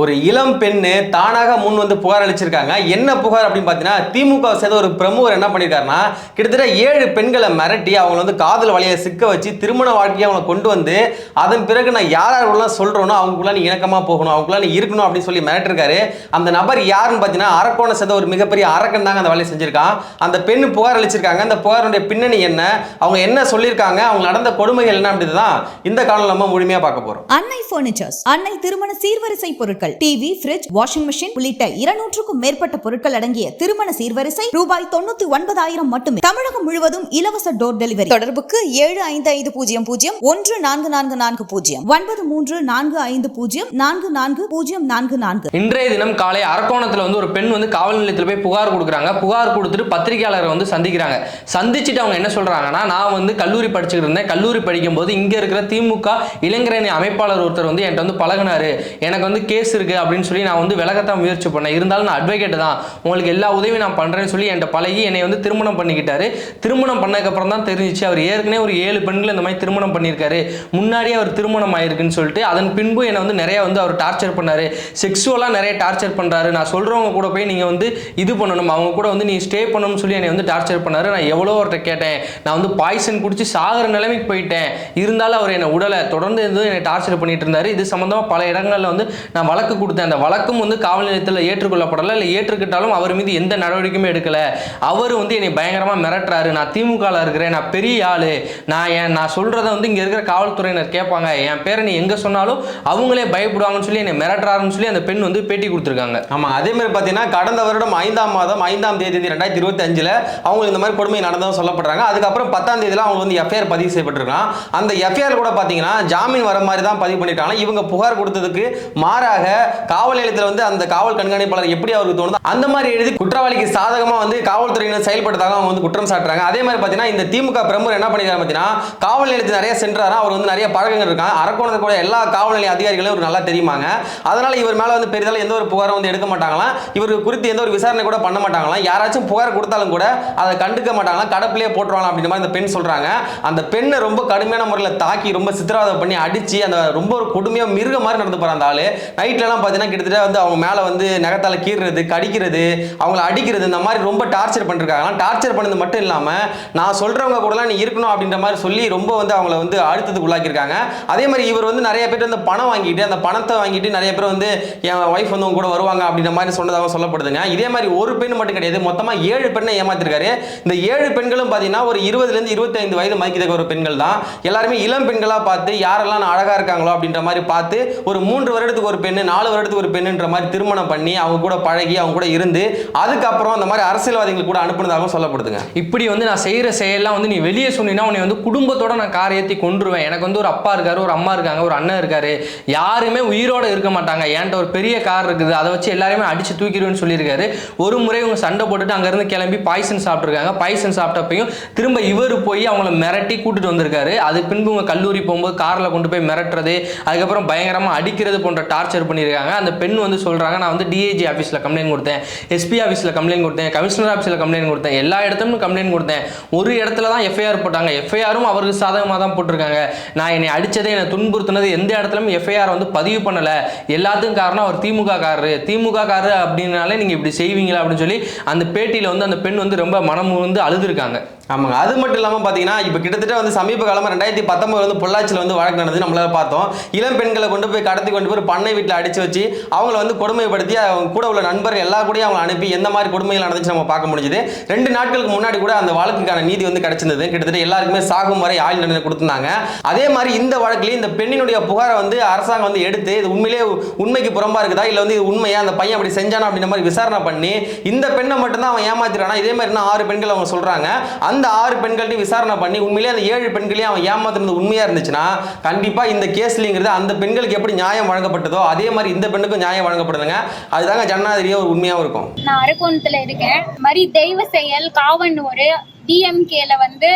ஒரு இளம் பெண்ணு தானாக முன் வந்து புகார் அளிச்சிருக்காங்க. என்ன புகார் அப்படின்னு பார்த்தீங்கன்னா திமுக சேர்ந்த ஒரு பிரமுகர் என்ன பண்ணியிருக்காருன்னா கிட்டத்தட்ட ஏழு பெண்களை மிரட்டி அவங்கள வந்து காதல் வலையை சிக்க வச்சு திருமண வாழ்க்கையை அவங்களை கொண்டு வந்து அதன் பிறகு நான் யார் யாருக்குலாம் சொல்கிறோனோ அவங்களுக்குள்ள நீ இணக்கமாக போகணும் அவங்களுக்குள்ள நீ இருக்கணும் அப்படின்னு சொல்லி மிரட்டிருக்காரு. அந்த நபர் யாருன்னு பார்த்தீங்கன்னா அரக்கோணம் சேர்ந்த ஒரு மிகப்பெரிய அரக்கன் தாங்க அந்த வேலையை செஞ்சுருக்கான். அந்த பெண் புகார் அளிச்சிருக்காங்க. அந்த புகாருடைய பின்னணி என்ன? அவங்க என்ன சொல்லியிருக்காங்க? அவங்க நடந்த கொடுமைகள் என்ன அப்படின்னு தான் இந்த காலம் நம்ம முழுமையாக பார்க்க போகிறோம் அன்னை ஃபர்னிச்சர்ஸ் அன்னை திருமண சீர்வரிசை பொருட்கள். பொருட்கள் டிவி பிரிட்ஜ் வாஷிங் மிஷின் உள்ளிட்ட இருநூற்றுக்கும் மேற்பட்ட பொருட்கள் அடங்கிய திருமண சீர்வரிசை ரூபாய் தொண்ணூத்தி ஒன்பதாயிரம் மட்டுமே. தமிழகம் முழுவதும் இலவச டோர் டெலிவரி தொடர்புக்கு ஏழு ஐந்து ஐந்து பூஜ்ஜியம் பூஜ்ஜியம் ஒன்று நான்கு நான்கு நான்கு பூஜ்ஜியம். ஒன்பது மூன்று நான்கு ஐந்து பூஜ்ஜியம் நான்கு நான்கு பூஜ்ஜியம் நான்கு நான்கு. இன்றைய தினம் காலை அரக்கோணத்தில் வந்து ஒரு பெண் வந்து காவல் நிலையத்தில் போய் புகார் கொடுக்குறாங்க. புகார் கொடுத்துட்டு பத்திரிகையாளரை வந்து சந்திக்கிறாங்க. சந்திச்சுட்டு அவங்க என்ன சொல்றாங்கன்னா நான் வந்து கல்லூரி படிச்சுக்கிட்டு இருந்தேன். கல்லூரி படிக்கும்போது இங்கே இருக்கிற திமுக இளைஞரணி அமைப்பாளர் ஒருத்தர் வந்து என்கிட்ட வந்து பழகினாரு. எனக்கு வந்து கேஸ் இருக்கு அப்படின்னு சொல்லி நான் வந்து விலகத்தான் முயற்சி பண்ணேன். இருந்தாலும் நான் அட்வொகேட் தான். உங்களுக்கு எல்லா உதவியும் நான் பண்ணுறேன்னு சொல்லி என்கிட்ட பழகி என்னை வந்து திருமணம் பண்ணிக்கிட்டாரு. திருமணம் பண்ணதுக்கப்புறம் தான் தெரிஞ்சிச்சு. அவர் ஏற்கனவே ஒரு ஏழு பெண்கள் இந்த மாதிரி திருமணம் பண்ணியிருக்காரு. முன்னாடியே அவர் திருமணம் ஆயிருக்குன்னு சொல்லிட்டு அதன் பின்பு என்னை வந்து நிறைய வந்து அவர் டார்ச்சர் பண்ணார். செக்ஸுவலாக நிறைய டார்ச்சர் பண்ணுறாரு நான் சொல்றவங்க கூட போய் நீங்கள் வந்து இது பண்ணணும். அவங்க கூட வந்து நீ ஸ்டே பண்ணணும்னு சொல்லி என்னை வந்து டார்ச்சர் பண்ணார். நான் எவ்வளோ அவர்கிட்ட கேட்டேன். நான் வந்து பாய்சன் குடிச்சு சாகிற நிலைமைக்கு போயிட்டேன். இருந்தாலும் அவர் என்னை உடலை தொடர்ந்து என்னை டார்ச்சர் பண்ணிட்டு இருந்தார். இது சம்மந்தமாக பல இடங்களில் வந்து நான் வழக்கு கொடுத்தேன். அந்த வழக்கும் வந்து காவல் நிலையத்தில் ஏற்றுக்கொள்ளப்படலை. இல்லை ஏற்றுக்கிட்டாலும் அவர் மீது எந்த நடவடிக்கையுமே எடுக்கலை. அவர் வந்து என்னை பயங்கரமாக மிரட்டுறாரு. நான் திமுகவில் இருக்கிறேன். நான் பெரிய ஆள். நான் என் நான் சொல்கிறத வந்து இங்கே இருக்கிற காவல்துறையினர் கேட்பாங்க. என் பேரை நீ எங்கே சொன்னாலும் அவங்களே பயப்படுவாங்கன்னு சொல்லி என்னை மிரட்டுறாருன்னு சொல்லி அந்த பெண் வந்து பேட்டி கொடுத்துருக்காங்க. ஆமாம் அதே மாதிரி பார்த்தீங்கன்னா கடந்த வருடம் ஐந்தாம் மாதம் ஐந்தாம் தேதி ரெண்டாயிரத்தி இருபத்தி அஞ்சில் அவங்களுக்கு இந்த மாதிரி கொடுமை நடந்ததும் சொல்லப்படுறாங்க. அதுக்கப்புறம் பத்தாம் தேதியில் அவங்க வந்து எஃப்ஐஆர் பதிவு செய்யப்பட்டிருக்கான் அந்த எஃப்ஐஆர் கூட பார்த்தீங்கன்னா ஜாமீன் வர மாதிரி தான் பதிவு பண்ணிட்டாங்க. இவங்க புகார் கொடுத்ததுக்கு மாறாக காவல் நிலையத்தில் வந்து அந்த காவல் கண்காணிப்பாளர் எப்படி அவருக்கு தோணுதோ அந்த மாதிரி எழுதி குற்றவாளிக்கு சாதகமாக வந்து காவல்துறையினர் செயல்பட்டதாக அவங்க வந்து குற்றம் சாட்டுறாங்க. அதே மாதிரி பார்த்தீங்கன்னா இந்த திமுக பிரமுகர் என்ன பண்ணிக்கிறாங்க பார்த்தீங்கன்னா காவல் நிலையத்தில் நிறைய சென்றாரா? அவர் வந்து நிறைய பழக்கங்கள் இருக்காங்க. அரக்கோணத்தில் கூட எல்லா காவல் நிலைய அதிகாரிகளும் இவருக்கு நல்லா தெரியுமாங்க. அதனால இவர் மேலே வந்து பெரிதால எந்த ஒரு புகாரும் வந்து எடுக்க மாட்டாங்களாம். இவருக்கு குறித்து எந்த ஒரு விசாரணை கூட பண்ண மாட்டாங்களாம். யாராச்சும் புகார் கொடுத்தாலும் கூட அதை கண்டுக்க மாட்டாங்களாம். கடப்பிலே போட்டுருவாங்க அப்படின்ற மாதிரி அந்த பெண் சொல்கிறாங்க அந்த பெண்ணை ரொம்ப கடுமையான முறையில் தாக்கி ரொம்ப சித்திரவதை பண்ணி அடித்து அந்த ரொம்ப ஒரு கொடுமையாக மிருக மாதிரி நடந்து போற அந்த ஆளு. நைட் எல்லாம் பார்த்தீங்கன்னா கிட்டத்தட்ட வந்து அவங்க மேலே வந்து நகத்தால் கீறுறது கடிக்கிறது அவங்கள அடிக்கிறது இந்த மாதிரி ரொம்ப டார்ச்சர் பண்ணிருக்காங்களாம் டார்ச்சர் பண்ணது மட்டும் இல்லாமல் நான் சொல்கிறவங்க கூடலாம் நீ இருக்கணும் அப்படின்ற மாதிரி சொல்லி ரொம்ப வந்து அவங்கள வந்து அழுத்தத்துக்கு உள்ளாக்கியிருக்காங்க. அதே மாதிரி இவர் வந்து நிறைய பேர் வந்து பணம் வாங்கிட்டு அந்த பணத்தை வாங்கிட்டு நிறைய பேர் வந்து என் ஒய்ஃப் வந்து உங்க கூட வருவாங்க அப்படின்ற மாதிரி சொன்னதாக சொல்லப்படுதுங்க. இதே மாதிரி ஒரு பெண் மட்டும் கிடையாது மொத்தமாக ஏழு பெண்ணை ஏமாத்திருக்காரு. இந்த ஏழு பெண்களும் பார்த்தீங்கன்னா ஒரு இருபதுலேருந்து இருபத்தைந்து வயது மதிக்கிறதுக்கு ஒரு பெண்கள் தான். எல்லாருமே இளம் பெண்களாக பார்த்து யாரெல்லாம் அழகாக இருக்காங்களோ அப்படின்ற மாதிரி பார்த்து ஒரு மூன்று வருடத்துக்கு ஒரு பெண்ணு நாலு வருடத்துக்கு ஒரு பெண்ணுன்ற மாதிரி திருமணம் பண்ணி அவங்க கூட பழகி அவங்க கூட இருந்து அதுக்கப்புறம் அந்த மாதிரி அரசியல்வாதிகள் கூட அனுப்புனதாகவும் சொல்லப்படுதுங்க. இப்படி வந்து நான் செய்கிற செயலாம் வந்து நீ வெளியே சொன்னீங்கன்னா உன்னை வந்து குடும்பத்தோட நான் காரியத்தை ஏற்றி கொண்டுருவேன் எனக்கு வந்து ஒரு அப்பா இருக்காரு ஒரு அம்மா இருக்காங்க ஒரு அண்ணன் இருக்காரு. யாருமே உயிரோட இருக்க மாட்டாங்க. என்கிட்ட ஒரு பெரிய கார் இருக்குது. அதை வச்சு எல்லாருமே அடிச்சு தூக்கிடுவேன்னு சொல்லியிருக்காரு. ஒரு முறை இவங்க சண்டை போட்டுட்டு அங்கேருந்து கிளம்பி பாய்சன் சாப்பிட்ருக்காங்க பாய்சன் சாப்பிட்டப்பையும் திரும்ப இவர் போய் அவங்கள மிரட்டி கூட்டிட்டு வந்திருக்காரு. அது பின்பு இவங்க கல்லூரி போகும்போது காரில் கொண்டு போய் மிரட்டுறது அதுக்கப்புறம் பயங்கரமாக அடிக்கிறது போன்ற டார்ச்சர் பண்ணியிருக்காங்க. அந்த பெண் வந்து சொல்கிறாங்க நான் வந்து டிஏஜி ஆஃபீஸில் கம்ப்ளைண்ட் கொடுத்தேன் எஸ்பி ஆஃபீஸில் கம்ப்ளைண்ட் கொடுத்தேன் கமிஷனர் ஆஃபீஸில் கம்ப்ளைண்ட் கொடுத்தேன் எல்லா இடத்துலையும் கம்ப்ளைண்ட் கொடுத்தேன். ஒரு இடத்துல தான் எஃப்ஐஆர் போட்டாங்க. எஃப்ஐஆரும் அவருக்கு சாதகமாக தான் போட்டிருக்காங்க. நான் என்னை அடித்ததை என்னை துன்புறுத்தினது எந்த இடத்துலையும் எஃப்ஐஆர் வந்து பதிவு பண்ணலை. எல்லாத்துக்கும் காரணம் அவர் திமுக காரரு திமுக காரரு அப்படின்னாலே நீங்கள் இப்படி செய்வீங்களா? அப்படின்னு சொல்லி அந்த பேட்டியில் வந்து அந்த பெண் வந்து ரொம்ப மனம் வந்து அழுதுருக்காங்க. ஆமாங்க. அது மட்டும் இல்லாமல் பார்த்தீங்கன்னா இப்போ கிட்டத்தட்ட வந்து சமீப காலமாக ரெண்டாயிரத்தி பத்தொம்பது வந்து பொள்ளாச்சியில் வந்து வழக்கு நடந்தது நம்மளால பார்த்தோம். இளம் பெண்களை கொண்டு போய் கடத்தி கொண்டு போய் பண்ணை வீட்டில் அடிச்சு வச்சு அவங்கள வந்து கொடுமைப்படுத்தி அவங்க கூட உள்ள நண்பர் எல்லா கூடயும் அவங்களை அனுப்பி எந்த மாதிரி கொடுமைகள் நடந்துச்சு நம்ம பார்க்க முடிஞ்சுது. ரெண்டு நாட்களுக்கு முன்னாடி கூட அந்த வழக்குக்கான நீதி வந்து கிடைச்சிருந்தது. கிட்டத்தட்ட எல்லாருக்குமே சாகும் வரை ஆயுள் தண்டனை கொடுத்துருந்தாங்க. அதே மாதிரி இந்த வழக்குலேயும் இந்த பெண்ணினுடைய புகாரை வந்து அரசாங்கம் வந்து எடுத்து இது உண்மையிலேயே உண்மைக்கு புறம்பா இருக்குதா? இல்லை வந்து இது உண்மையா? அந்த பையன் அப்படி செஞ்சானா? அப்படின்ற மாதிரி விசாரணை பண்ணி இந்த பெண்ணை மட்டும்தான் அவன் ஏமாத்திரானா இதே மாதிரி இன்னும் ஆறு பெண்கள் அவங்க சொல்றாங்க. அந்த ஆறு பெண்கள்ட்டையும் விசாரணை பண்ணி உண்மையிலே அந்த ஏழு பெண்களையும் அவன் ஏமாத்துறது உண்மையா இருந்துச்சுன்னா கண்டிப்பா இந்த கேஸ்லிங்கிறது அந்த பெண்களுக்கு எப்படி நியாயம் வழங்கப்பட்டதோ அதே மாதிரி இந்த பெண்ணுக்கும் நியாயம் வழங்கப்படுதுங்க. அதுதாங்க ஜன்னாதிரியா ஒரு உண்மையாவும் இருக்கும். நான் அரக்கோணத்துல இருக்கேன். மாதிரி தெய்வ செயல் காவனூர் டிஎம்கேல வந்து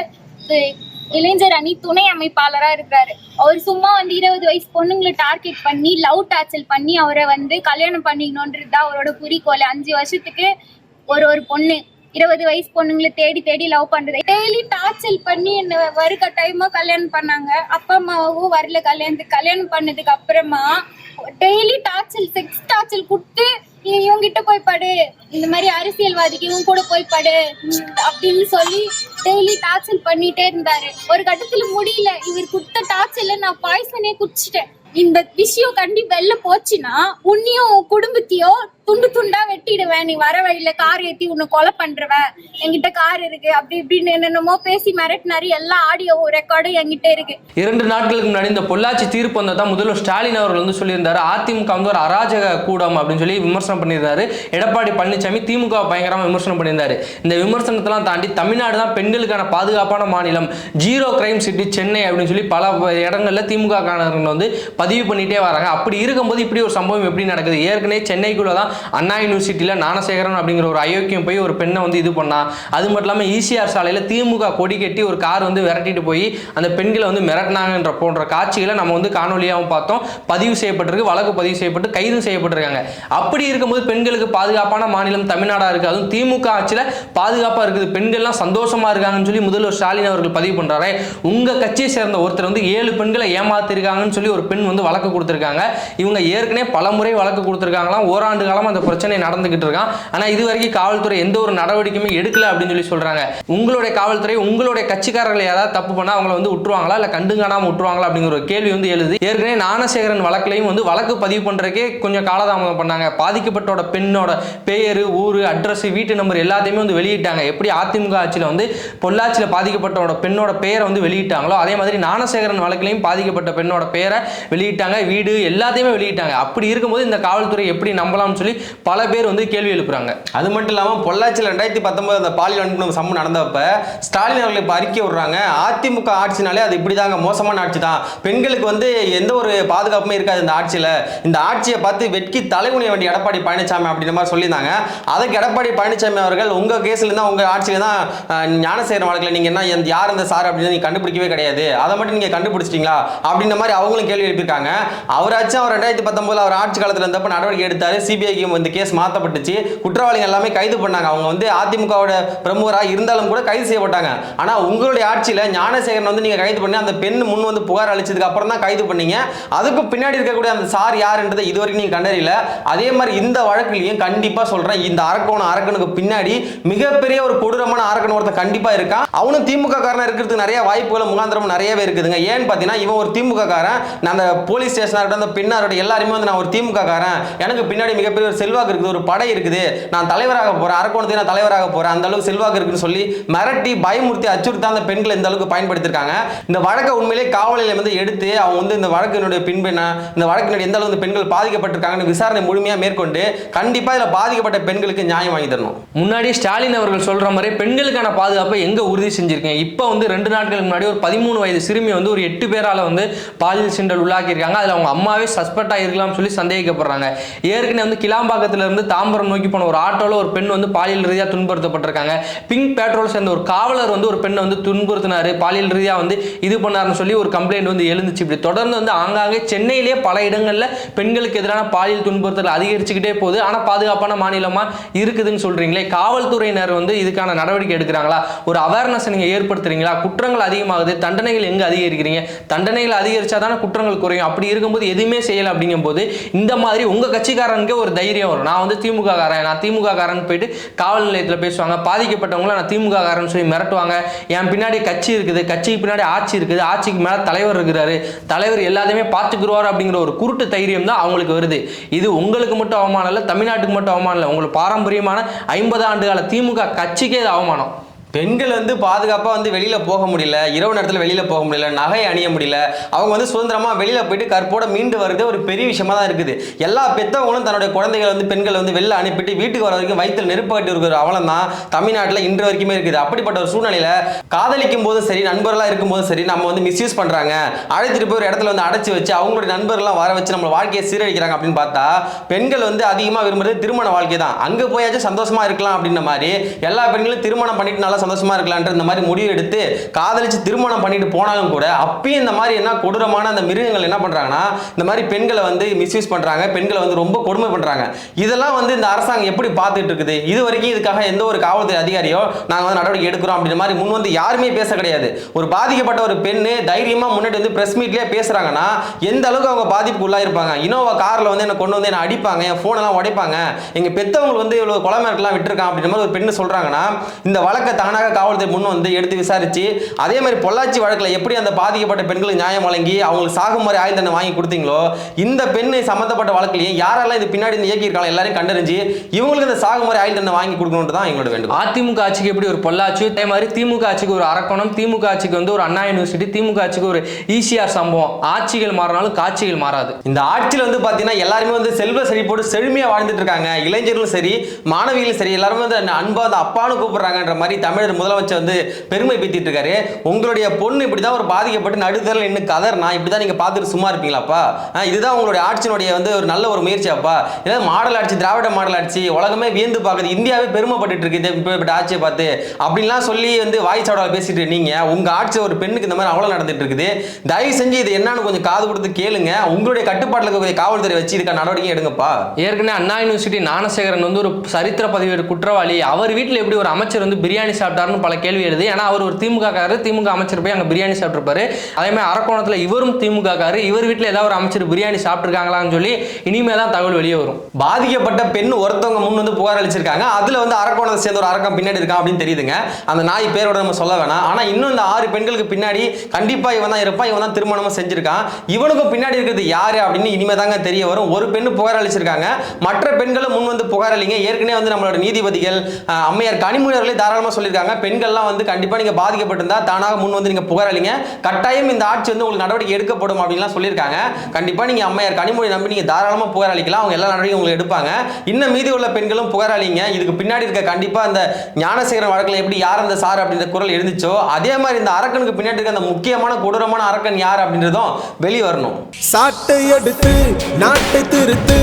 இளைஞர் அணி துணை அமைப்பாளரா இருக்கிறாரு. அவர் சும்மா வந்து இருபது வயசு பொண்ணுங்களை டார்கெட் பண்ணி லவ் டார்ச்சல் பண்ணி அவரை வந்து கல்யாணம் பண்ணிக்கணுன்றது தான் அவரோட குறிக்கோள். அஞ்சு வருஷத்துக்கு ஒரு ஒரு பொண்ணு இருபது வயசு பொண்ணுங்களை தேடி தேடி லவ் பண்றது. டெய்லி டார்ச்சல் பண்ணி என்ன வருக டைமா கல்யாணம் பண்ணாங்க. அப்பா அம்மாவும் வரல கல்யாணத்துக்கு. கல்யாணம் பண்ணதுக்கு அப்புறமா டெய்லி டார்ச்சல் செக்ஸ் டார்ச்சல் கொடுத்து இ- இவங்கிட்ட போய் படு. இந்த மாதிரி அரசியல்வாதிக்கு இவங்க கூட போய் படு. அப்படின்னு சொல்லி டெய்லி டார்ச்சல் பண்ணிட்டே இருந்தாரு. ஒரு கட்டத்துல முடியல. இவர் கொடுத்த டார்ச்சல்ல நான் பாய்சனே குடிச்சிட்டேன். இந்த விஷயம் கண்டி வெளில போச்சுன்னா உன்னையும் குடும்பத்தையும் துண்டு துண்டா வெட்டிடுவேன் நீ வர வழியில கார் ஏத்தி உன்னை கொலை பண்றவன் என்கிட்ட கார் இருக்கு. அப்படி இப்படின்னு என்னென்னமோ பேசி மிரட்டினாரு. எல்லா ஆடியோ ரெக்கார்டும் என்கிட்ட இருக்கு. இரண்டு நாட்களுக்கு முன்னாடி இந்த பொள்ளாச்சி தீர்ப்பு வந்தா தான் முதல்வர் ஸ்டாலின் அவர்கள் வந்து சொல்லியிருந்தாரு. அதிமுக வந்து ஒரு அராஜக கூடம் அப்படின்னு சொல்லி விமர்சனம் பண்ணியிருந்தாரு. எடப்பாடி பழனிசாமி திமுக பயங்கரமா விமர்சனம் பண்ணியிருந்தாரு. இந்த விமர்சனத்தெல்லாம் தாண்டி தமிழ்நாடு தான் பெண்களுக்கான பாதுகாப்பான மாநிலம். ஜீரோ கிரைம் சிட்டி சென்னை அப்படின்னு சொல்லி பல இடங்கள்ல திமுக காரர்கள் வந்து பதிவு பண்ணிட்டே வராங்க. அப்படி இருக்கும்போது இப்படி ஒரு சம்பவம் எப்படி நடக்குது? ஏற்கனவே சென்னைக்குள்ள தான் அண்ணா யூனிவர்சிட்டியில் ஞானசேகரன் அப்படிங்கிற ஒரு அயோக்கியம் போய் ஒரு பெண்ணை வந்து இது பண்ணா. அது மட்டும் இல்லாமல் ஈசிஆர் சாலையில் திமுக கொடி கட்டி ஒரு கார் வந்து விரட்டிட்டு போய் அந்த பெண்களை வந்து மிரட்டினாங்கன்ற போன்ற காட்சிகளை நம்ம வந்து காணொலியாகவும் பார்த்தோம். பதிவு செய்யப்பட்டிருக்கு வழக்கு பதிவு செய்யப்பட்டு கைது செய்யப்பட்டிருக்காங்க. அப்படி இருக்கும்போது பெண்களுக்கு பாதுகாப்பான மாநிலம் தமிழ்நாடாக இருக்குது அதுவும் திமுக ஆட்சியில் பாதுகாப்பாக இருக்குது. பெண்கள்லாம் சந்தோஷமாக இருக்காங்கன்னு சொல்லி முதல்வர் ஸ்டாலின் அவர்கள் பதிவு பண்ணுறாரு உங்கள் கட்சியை சேர்ந்த ஒருத்தர் வந்து ஏழு பெண்களை ஏமாத்திருக்காங்கன்னு சொல்லி ஒரு பெண் வந்து வழக்கு கொடுத்துருக்காங்க. இவங்க ஏற்கனவே பல முறை வழக்கு கொடுத்துருக்காங்களாம். ஓராண்டு காலமா அந்த பிரச்சனை நடந்துகிட்டு இருக்கான். ஆனால் இது வரைக்கும் காவல்துறை எந்த ஒரு நடவடிக்கையுமே எடுக்கல அப்படின்னு சொல்லி சொல்கிறாங்க உங்களுடைய காவல்துறை உங்களுடைய கட்சிக்காரர்கள் ஏதாவது தப்பு பண்ணால் அவங்கள வந்து விட்டுருவாங்களா இல்லை கண்டுங்கானாம விட்டுருவாங்களா அப்படிங்கிற ஒரு கேள்வி வந்து எழுது. ஏற்கனவே ஞானசேகரன் வழக்குலையும் வந்து வழக்கு பதிவு பண்ணுறக்கே கொஞ்சம் காலதாமதம் பண்ணாங்க. பாதிக்கப்பட்டோட பெண்ணோட பெயர் ஊர் அட்ரஸ் வீட்டு நம்பர் எல்லாத்தையுமே வந்து வெளியிட்டாங்க. எப்படி அதிமுக ஆட்சியில் வந்து பொள்ளாச்சியில் பாதிக்கப்பட்டோட பெண்ணோட பெயரை வந்து வெளியிட்டாங்களோ அதே மாதிரி ஞானசேகரன் வழக்குலையும் பாதிக்கப்பட்ட பெண்ணோட பெயரை வெளியிட்டாங்க. வீடு எல்லாத்தையுமே வெளியிட்டாங்க. அப்படி இருக்கும்போது இந்த காவல்துறை எப்படி நம்பலாம்னு சொல்லி பல பேர் வந்து கேள்வி எழுப்புறாங்க. அது மட்டும் இல்லாமல் பொள்ளாச்சியில் ரெண்டாயிரத்தி பத்தொன்பது அந்த பாலியல் வன்புணர்வு சம்பவம் நடந்தப்ப ஸ்டாலின் அவர்கள் இப்போ அறிக்கை விடுறாங்க. அதிமுக ஆட்சினாலே அது இப்படி தாங்க மோசமான ஆட்சி தான். பெண்களுக்கு வந்து எந்த ஒரு பாதுகாப்புமே இருக்காது இந்த ஆட்சியில். இந்த ஆட்சியை பார்த்து வெட்கி தலைகுனிய வேண்டிய எடப்பாடி பழனிசாமி அப்படின்ற மாதிரி சொல்லியிருந்தாங்க. அதுக்கு எடப்பாடி பழனிசாமி அவர்கள் உங்கள் கேஸில் தான் உங்கள் ஆட்சியில் தான் அஹ், ஞானசேகரன் வழக்கில் நீங்கள் என்ன எந்த- யார் இந்த சார் அப்படின்னு நீங்கள் கண்டுபிடிக்கவே கிடையாது. அதை மட்டும் நீங்கள் கண்டுபிடிச்சிட்டீங்களா? அப்படின்ற மாதிரி அவங்களும் கேள்வி எழுப்பியிருக்காங்க. அவராச்சும் அவர் ரெண்டாயிரத்தி பத்தொன்பதுல அவர் ஆட்சி காலத்தில் இருந்தப்ப நடவடிக்கை எடுத்தார். சிபிஐக்கு இந்த கேஸ் மாற்றப்பட்டுச்சு குற்றவாளிகள் எல்லாமே கைது பண்ணாங்க. அவங்க வந்து அதிமுகவோட பிரமுகராக இருந்தாலும் கூட கைது செய்யப்பட்டாங்க. ஆனால் உங்களுடைய ஆட்சியில் ஞானசேகரன் வந்து நீங்கள் கைது பண்ணி அந்த பெண் முன் வந்து புகார் அளிச்சதுக்கு அப்புறம் தான் கைது பண்ணீங்க. அதுக்கு பின்னாடி இருக்கக்கூடிய அந்த சார் யாருன்றதை இதுவரைக்கும் நீங்கள் கண்டறியல. அதே மாதிரி இந்த வழக்குலையும் கண்டிப்பாக சொல்கிறேன் இந்த அரக்கோணம் அரக்கனுக்கு பின்னாடி மிகப்பெரிய ஒரு கொடூரமான அரக்கன் ஒருத்தன் கண்டிப்பாக இருக்கான். அவனும் திமுக காரனாக இருக்கிறதுக்கு நிறைய வாய்ப்புகள் முகாந்திரம் நிறையவே இருக்குதுங்க. ஏன்னு பார்த்தீங்கன்னா இவன் ஒரு திமுக காரன். நான் அந்த போலீஸ் ஸ்டேஷனாக இருக்கட்டும் அந்த பின்னாரோட எல்லாருமே வந்து நான் ஒரு திமுக காரன். எனக்கு பின்னாடி மிகப்பெரிய ஒரு செல்வாக்கு இருக்குது ஒரு படை இருக்குது. நான் தலைவராக போகிறேன் அரக்கோணத்தை நான் தலைவராக போகிறேன் அந்த அளவுக்கு செல்வாக்கு இருக்குன்னு சொல்லி மிரட்டி பயமுறுத்தி அச்சுறுத்தா அந்த பெண்களை இந்த அளவுக்கு பயன்படுத்தியிருக்காங்க. இந்த வழக்கை உண்மையிலே காவல் வந்து எடுத்து அவங்க வந்து இந்த வழக்கினுடைய பின்பெண்ண இந்த வழக்கினுடைய எந்த அளவுக்கு பெண்கள் பாதிக்கப்பட்டிருக்காங்கன்னு விசாரணை முழுமையாக மேற்கொண்டு கண்டிப்பாக இதில் பாதிக்கப்பட்ட பெண்களுக்கு நியாயம் வாங்கி தரணும். முன்னாடி ஸ்டாலின் அவர்கள் சொல்ற மாதிரி பெண்களுக்கான பாதுகாப்பை எங்க உறுதி செஞ்சிருக்கீங்க? இப்போ வந்து ரெண்டு நாட்களுக்கு முன்னாடி ஒரு பதிமூணு வயது சிறுமி வந்து ஒரு எட்டு பேரால வந்து பாலியல் சிண்டல் உள்ளாக்கியிருக்காங்க. அதில் அவங்க அம்மாவே சஸ்பெக்ட் ஆகிருக்கலாம்னு சொல்லி சந்தேகிக்கப்படுறாங்க. ஏற்கனவே வந்து கிளாம்பாக்கத்துல இருந்து தாம்பரம் நோக்கி போன ஒரு ஆட்டோல ஒரு பெண் வந்து பாலியல் ரீதியா துன்புறுத்தப்பட்டிருக்காங்க. பிங்க் பேட்ரோல் சேர்ந்த ஒரு காவலர் வந்து ஒரு பெண்ணை வந்து துன்புறுத்தினாரு. பாலியல் ரீதியா வந்து இது பண்ணாருன்னு சொல்லி ஒரு கம்ப்ளைண்ட் வந்து எழுந்துச்சு. இப்படி தொடர்ந்து வந்து ஆங்காங்கே சென்னையிலேயே பல இடங்கள்ல பெண்களுக்கு எதிரான பாலியல் துன்புறுத்தல் அதிகரிச்சுக்கிட்டே போகுது. ஆனா பாதுகாப்பான மாநிலமா இருக்குதுன்னு சொல்றீங்களே. காவல்துறையினர் வந்து இதுக்கான நடவடிக்கை எடுக்கிறாங்களா? ஒரு அவேர்னஸ் நீங்க ஏற்படுத்துறீங்களா? குற்றங்கள் அதிகமாகுது. தண்டனைகள் எங்க அதிகரிக்கிறீங்க? தண்டனைகள் அதிகரிச்சா தானே குற்றங்கள் குறையும். அப்படி இருக்கும்போது எதுவுமே செய்யல அப்படிங்கும்போது இந்த மாதிரி உங்க கட்சிக்காரனுக்கு ஒரு தைரியம் தைரியம் வரும். நான் வந்து திமுக காரன் நான் திமுக காரன் போயிட்டு காவல் நிலையத்தில் பேசுவாங்க. பாதிக்கப்பட்டவங்கள நான் திமுக காரன் சொல்லி மிரட்டுவாங்க. என் பின்னாடி கட்சி இருக்குது. கட்சிக்கு பின்னாடி ஆட்சி இருக்குது. ஆட்சிக்கு மேலே தலைவர் இருக்கிறாரு. தலைவர் எல்லாத்தையுமே பார்த்துக்குருவார் அப்படிங்கிற ஒரு குருட்டு தைரியம் தான் அவங்களுக்கு வருது. இது உங்களுக்கு மட்டும் அவமானம் இல்லை தமிழ்நாட்டுக்கு மட்டும் அவமானம் இல்லை. உங்களுக்கு பாரம்பரியமான ஐம்பது ஆண்டு கால திமுக கட்சிக்கே இது அவமானம். பெண்கள் வந்து பாதுகாப்பாக வந்து வெளியில் போக முடியல இரவு நேரத்தில் வெளியில் போக முடியல நகை அணிய முடியல அவங்க வந்து சுதந்திரமாக வெளியில் போயிட்டு கற்போட மீண்டு வருது ஒரு பெரிய விஷயமா தான் இருக்குது. எல்லா பெற்றவங்களும் தன்னுடைய குழந்தைகள் வந்து பெண்களை வந்து வெளில அனுப்பிட்டு வீட்டுக்கு வர வரைக்கும் வயிற்றில் நெருப்பு கட்டி இருக்கிற அவலம் தான் தமிழ்நாட்டில் இன்று வரைக்குமே இருக்குது. அப்படிப்பட்ட ஒரு சூழ்நிலையில் காதலிக்கும் போதும் சரி நண்பர்களாக இருக்கும்போதும் சரி நம்ம வந்து மிஸ்யூஸ் பண்ணுறாங்க அழைச்சிட்டு போய் ஒரு இடத்துல வந்து அடைச்சி வச்சு அவங்களுடைய நண்பர்கள்லாம் வர வச்சு நம்ம வாழ்க்கையை சீரழிக்கிறாங்க அப்படின்னு பார்த்தா பெண்கள் வந்து அதிகமாக விரும்புறது திருமண வாழ்க்கை தான். அங்கே போயாச்சும் சந்தோஷமாக இருக்கலாம் அப்படின்ற மாதிரி எல்லா பெண்களும் திருமணம் பண்ணிட்டு நல்லா நல்லா சந்தோஷமா இருக்கலான்ற இந்த மாதிரி முடிவு எடுத்து காதலிச்சு திருமணம் பண்ணிட்டு போனாலும் கூட அப்பயும் இந்த மாதிரி என்ன கொடூரமான அந்த மிருகங்கள் என்ன பண்றாங்கன்னா இந்த மாதிரி பெண்களை வந்து மிஸ்யூஸ் பண்றாங்க பெண்களை வந்து ரொம்ப கொடுமை பண்றாங்க. இதெல்லாம் வந்து இந்த அரசாங்கம் எப்படி பார்த்துட்டு இருக்குது? இது வரைக்கும் இதுக்காக எந்த ஒரு காவல்துறை அதிகாரியோ நாங்க வந்து நடவடிக்கை எடுக்கிறோம் அப்படின்ற மாதிரி முன் வந்து யாருமே பேச கிடையாது. ஒரு பாதிக்கப்பட்ட ஒரு பெண்ணு தைரியமா முன்னாடி வந்து பிரஸ் மீட்லயே பேசுறாங்கன்னா எந்த அளவுக்கு அவங்க பாதிப்புக்கு உள்ளாயிருப்பாங்க இனோவா கார்ல வந்து என்ன கொண்டு வந்து என்ன அடிப்பாங்க என் போன் எல்லாம் உடைப்பாங்க. எங்க பெத்தவங்க வந்து இவ்வளவு கொலை விட்டுருக்கான் அப்படின்ற மாதிரி ஒரு பெண்ணு சொல்றாங்கன்னா இந்த வழக்கை தானாக காவல்துறை முன் வந்து எடுத்து விசாரிச்சு அதே மாதிரி பொள்ளாச்சி வழக்குல எப்படி அந்த பாதிக்கப்பட்ட பெண்களுக்கு நியாயம் வழங்கி அவங்களுக்கு சாகும் முறை ஆயுள் தண்டனை வாங்கி கொடுத்தீங்களோ இந்த பெண்ணு சம்பந்தப்பட்ட வழக்குலையும் யாரெல்லாம் இது பின்னாடி இந்த இயக்கியிருக்காங்க எல்லாரையும் கண்டறிஞ்சு இவங்களுக்கு இந்த சாகும் முறை ஆயுள் தண்டனை வாங்கி கொடுக்கணும்னு தான் எங்களோட வேண்டும் அதிமுக ஆட்சிக்கு எப்படி ஒரு பொள்ளாச்சி அதே மாதிரி திமுக ஆட்சிக்கு ஒரு அரக்கோணம் திமுக ஆட்சிக்கு வந்து ஒரு அண்ணா யூனிவர்சிட்டி திமுக ஆட்சிக்கு ஒரு ஈசிஆர் சம்பவம். ஆட்சிகள் மாறினாலும் காட்சிகள் மாறாது. இந்த ஆட்சியில் வந்து பார்த்தீங்கன்னா எல்லாருமே வந்து செல்வ செழிப்போடு செழுமையாக வாழ்ந்துட்டு இருக்காங்க. இளைஞர்களும் சரி மாணவிகளும் சரி எல்லாருமே வந்து என்ன அன்பா வந்து அப்பான்னு கூப்பிடுறாங்கன்ற மாதிரி தமிழர் முதலமைச்சர் வந்து பெருமை பேத்திட்டு இருக்காரு. உங்களுடைய பொண்ணு இப்படி தான் ஒரு பாதிக்கப்பட்டு நடுத்தரில் இன்னும் கதர்னா இப்படி தான் நீங்கள் பார்த்துட்டு சும்மா இருப்பீங்களாப்பா? இதுதான் உங்களுடைய ஆட்சியினுடைய வந்து ஒரு நல்ல ஒரு முயற்சியாப்பா? ஏதாவது மாடல் ஆட்சி திராவிட மாடல் ஆட்சி உலகமே வியந்து பார்க்குது. இந்தியாவே பெருமைப்பட்டு இருக்கு இந்த இப்படிப்பட்ட ஆட்சியை பார்த்து. அப்படின்லாம் சொல்லி வந்து வாய் வாய்ச்சாவடால் பேசிட்டு நீங்க உங்க ஆட்சி ஒரு பெண்ணுக்கு இந்த மாதிரி அவ்வளோ நடந்துட்டு இருக்குது. தயவு செஞ்சு இது என்னன்னு கொஞ்சம் காது கொடுத்து கேளுங்க. உங்களுடைய கட்டுப்பாட்டில் இருக்கக்கூடிய காவல்துறை வச்சு இதுக்கான நடவடிக்கை எடுங்கப்பா. ஏற்கனவே அண்ணா யூனிவர்சிட்டி ஞானசேகரன் வந்து ஒரு சரித்திர பதிவேடு குற்றவாளி. அவர் வீட்டில் எப்படி ஒரு அமைச்சர் வந்து பிரியாணி சாப்பிட்டாருன்னு பல கேள்வி எழுது. ஏன்னா அவர் ஒரு திமுக காரரு திமுக அமைச்சர் போய் அங்கே பிரியாணி சாப்பிட்ருப்பாரு அதே மாதிரி அரக்கோணத்தில் இவரும் திமுக காரு இவர் வீட்டில் ஏதாவது ஒரு அமைச்சர் பிரியாணி சாப்பிட்ருக்காங்களான்னு சொல்லி இனிமே தான் தகவல் வெளியே வரும். பாதிக்கப்பட்ட பெண் ஒருத்தவங்க முன் வந்து புகார் அளிச்சிருக்காங்க. அதுல வந்து அரக்கோணத்தை சேர்ந்த ஒரு அரக்கம் பின்னாடி இருக்கான் அப்படின்னு தெரியுதுங்க. அந்த நாய் பேரோட நம்ம சொல்ல வேணாம். ஆனால் இன்னும் இந்த ஆறு பெண்களுக்கு பின்னாடி கண்டிப்பா இவன் தான் இருப்பான். இவன் தான் திருமணமாக செஞ்சிருக்கான். இவனுக்கும் பின்னாடி இருக்கிறது யாரு அப்படின்னு இனிமே தாங்க தெரிய வரும். ஒரு பெண்ணு புகார் அளிச்சிருக்காங்க. மற்ற பெண்களும் முன் வந்து புகார் அளிங்க. ஏற்கனவே வந்து நம்மளோட நீதிபதிகள் அம்மையார் கனிமொழி அவர்களே சொல்லியிருக்காங்க. சொல்லியிருக்காங்க பெண்கள்லாம் வந்து கண்டிப்பா நீங்க பாதிக்கப்பட்டிருந்தா தானாக முன் வந்து நீங்க புகாரளிங்க கட்டாயம் இந்த ஆட்சி வந்து உங்களுக்கு நடவடிக்கை எடுக்கப்படும் அப்படின்லாம் சொல்லியிருக்காங்க. கண்டிப்பாக நீங்க அம்மையார் கனிமொழி நம்பி நீங்கள் தாராளமாக புகாரளிக்கலாம் அவங்க எல்லா நடவடிக்கையும் உங்களுக்கு எடுப்பாங்க. இன்னும் மீதி உள்ள பெண்களும் புகார் அளிங்க இதுக்கு பின்னாடி இருக்க கண்டிப்பாக அந்த ஞானசேகரன் வழக்கில் எப்படி யார் அந்த சார் அப்படின்ற குரல் எழுந்துச்சோ அதே மாதிரி இந்த அரக்கனுக்கு பின்னாடி இருக்க அந்த முக்கியமான கொடூரமான அரக்கன் யார் அப்படின்றதும் வெளியே வரணும் சாட்டை எடுத்து நாட்டை திருத்து